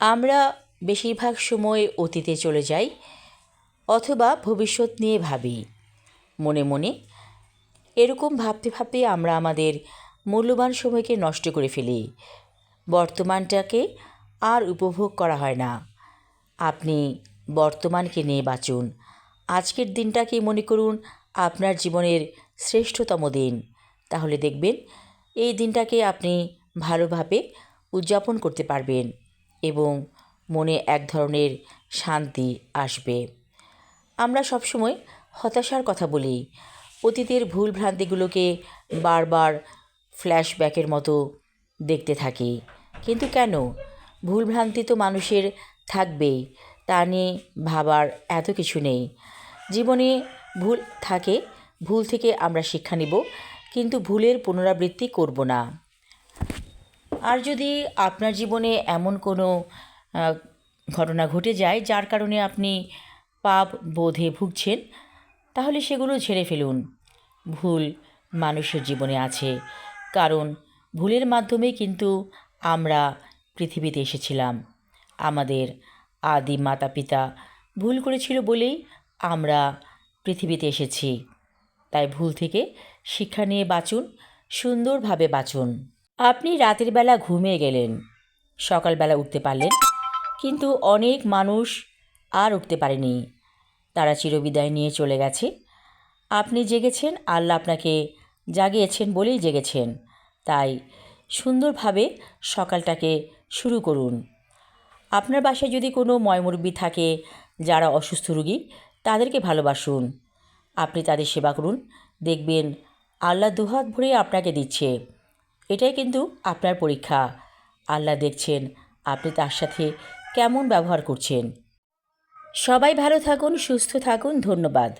আমরা বেশিরভাগ সময় অতীতে চলে যাই অথবা ভবিষ্যৎ নিয়ে ভাবি, মনে মনে। এরকম ভাবতে ভাবতে আমরা আমাদের মূল্যবান সময়কে নষ্ট করে ফেলি। বর্তমানটাকে আর উপভোগ করা হয় না। আপনি বর্তমানকে নিয়ে বাঁচুন। আজকের দিনটাকে মনে করুন আপনার জীবনের শ্রেষ্ঠতম দিন। তাহলে দেখবেন এই দিনটাকে আপনি ভালোভাবে উদযাপন করতে পারবেন। এবং মনে এক ধরনের শান্তি আসবে। আমরা সবসময় হতাশার কথা বলি। অতীতের ভুল ভ্রান্তিগুলোকে বারবার ফ্ল্যাশব্যাকের মতো দেখতে থাকি। কিন্তু কেন? ভুল ভ্রান্তি তো মানুষের থাকবেই, তা নিয়ে ভাবার এত কিছু নেই। জীবনে ভুল থাকে, ভুল থেকে আমরা শিক্ষা নিব, কিন্তু ভুলের পুনরাবৃত্তি করব না। আর যদি আপনার জীবনে এমন কোনো ঘটনা ঘটে যায় যার কারণে আপনি পাপ বোধে ভুগছেন, তাহলে সেগুলো ঝেড়ে ফেলুন। ভুল মানুষের জীবনে আছে। কারণ ভুলের মাধ্যমে কিন্তু আমরা পৃথিবীতে এসেছিলাম। আমাদের আদি মাতা পিতা ভুল করেছিল বলেই আমরা পৃথিবীতে এসেছি। তাই ভুল থেকে শিক্ষা নিয়ে বাঁচুন, সুন্দরভাবে বাঁচুন। আপনি রাতের বেলা ঘুমিয়ে গেলেন। সকালবেলা উঠতে পারলেন, কিন্তু অনেক মানুষ আর উঠতে পারেনি। তারা চিরবিদায় নিয়ে চলে গেছে। আপনি জেগেছেন, আল্লাহ আপনাকে জাগিয়েছেন বলেই জেগেছেন। তাই সুন্দরভাবে সকালটাকে শুরু করুন। আপনার বাসায় যদি কোনো ময়মুরব্বী থাকে, যারা অসুস্থ রুগী, তাদেরকে ভালোবাসুন। আপনি তাদের সেবা করুন। দেখবেন আল্লাহ দুহাত ভরে আপনাকে দিচ্ছে। এটাই কিন্তু আপনার পরীক্ষা। আল্লাহ দেখছেন আপনি তার সাথে কেমন ব্যবহার করছেন। সবাই ভালো থাকুন, সুস্থ থাকুন, ধন্যবাদ।